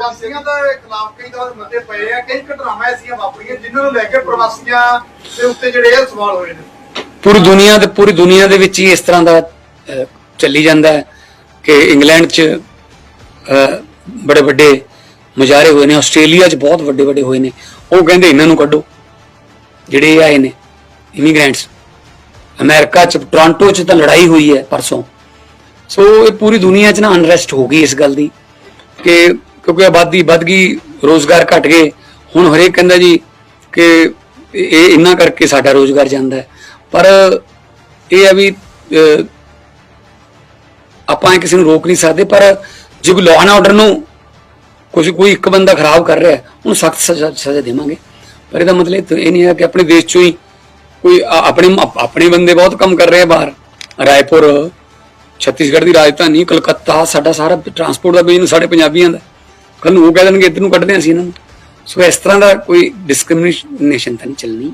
ਪ੍ਰਵਾਸੀਆਂ ਦੇ ਖਿਲਾਫ ਕਈ ਤਰ੍ਹਾਂ ਦੇ ਮੁੱਦੇ ਪਏ ਆ, ਕਈ ਘਟਨਾਵਾਂ ਐਸੀਆਂ ਵਾਪਰੀਆਂ ਜਿਨ੍ਹਾਂ ਨੂੰ ਲੈ ਕੇ ਪ੍ਰਵਾਸੀਆਂ ਦੇ ਉੱਤੇ ਜਿਹੜੇ ਇਹ ਸਵਾਲ ਹੋਏ ਨੇ। ਪੂਰੀ ਦੁਨੀਆ ਦੇ ਪੂਰੀ ਦੁਨੀਆ ਦੇ ਵਿੱਚ ਹੀ ਇਸ ਤਰ੍ਹਾਂ ਦਾ ਚੱਲੀ ਜਾਂਦਾ ਹੈ ਕਿ ਇੰਗਲੈਂਡ 'ਚ ਬੜੇ ਵੱਡੇ ਮੁਜ਼ਾਹਰੇ ਹੋਏ ਨੇ, ਆਸਟ੍ਰੇਲੀਆ 'ਚ ਬਹੁਤ ਵੱਡੇ ਵੱਡੇ ਹੋਏ ਨੇ। ਉਹ ਕਹਿੰਦੇ ਇਹਨਾਂ ਨੂੰ ਕੱਢੋ, ਜਿਹੜੇ ਆਏ ਨੇ ਇਮੀਗ੍ਰੈਂਟਸ ਅਮਰੀਕਾ 'ਚ, ਟੋਰਾਂਟੋ 'ਚ ਤਾਂ ਲੜਾਈ ਹੋਈ ਹੈ ਪਰਸੋਂ। ਸੋ ਇਹ ਪੂਰੀ ਦੁਨੀਆ 'ਚ ਨਾ ਅਨਰੈਸਟ ਹੋ ਗਈ ਇਸ ਗੱਲ ਦੀ ਕਿ ਕਿਉਂਕਿ ਆਬਾਦੀ ਵੱਧ ਗਈ, ਰੋਜ਼ਗਾਰ ਘਟ ਗਏ। ਹੁਣ ਹਰੇਕ ਕਹਿੰਦਾ ਜੀ ਕਿ ਇਹ ਇੰਨਾ ਕਰਕੇ ਸਾਡਾ ਰੋਜ਼ਗਾਰ ਜਾਂਦਾ ਪਰ ਇਹ ਆ ਵੀ ਆਪਾਂ ਕਿਸੇ ਨੂੰ ਰੋਕ ਨਹੀਂ ਸਕਦੇ, ਪਰ ਜੇ ਕੋਈ ਲਾਅ ਐਂਡ ਆਰਡਰ ਨੂੰ ਕੁਝ ਕੋਈ ਇੱਕ ਬੰਦਾ ਖਰਾਬ ਕਰ ਰਿਹਾ ਉਹਨੂੰ ਸਖਤ ਸਜ਼ਾ ਸਜ਼ਾ ਦੇਵਾਂਗੇ। ਪਰ ਇਹਦਾ ਮਤਲਬ ਇਹ ਨਹੀਂ ਹੈ ਕਿ ਆਪਣੇ ਦੇਸ਼ ਚੋਂ ਹੀ ਕੋਈ ਆਪਣੇ ਆਪਣੇ ਬੰਦੇ ਬਹੁਤ ਕੰਮ ਕਰ ਰਹੇ ਆ ਬਾਹਰ। ਰਾਏਪੁਰ, ਛੱਤੀਸਗੜ੍ਹ ਦੀ ਰਾਜਧਾਨੀ, ਕਲਕੱਤਾ, ਸਾਡਾ ਸਾਰਾ ਟਰਾਂਸਪੋਰਟ ਦਾ ਬਿਜ਼ਨਸ ਸਾਡੇ ਪੰਜਾਬੀਆਂ ਦਾ। ਕੱਲ ਨੂੰ ਉਹ ਕਹਿ ਦੇਣਗੇ, ਇੱਧਰ ਨੂੰ ਕੱਢਦੇ ਹਾਂ ਅਸੀਂ ਇਹਨਾਂ ਨੂੰ। ਸੋ ਇਸ ਤਰ੍ਹਾਂ ਦਾ ਕੋਈ ਡਿਸਕ੍ਰਿਮੀਨੇਸ਼ਨ ਤਾਂ ਨਹੀਂ ਚੱਲਣੀ।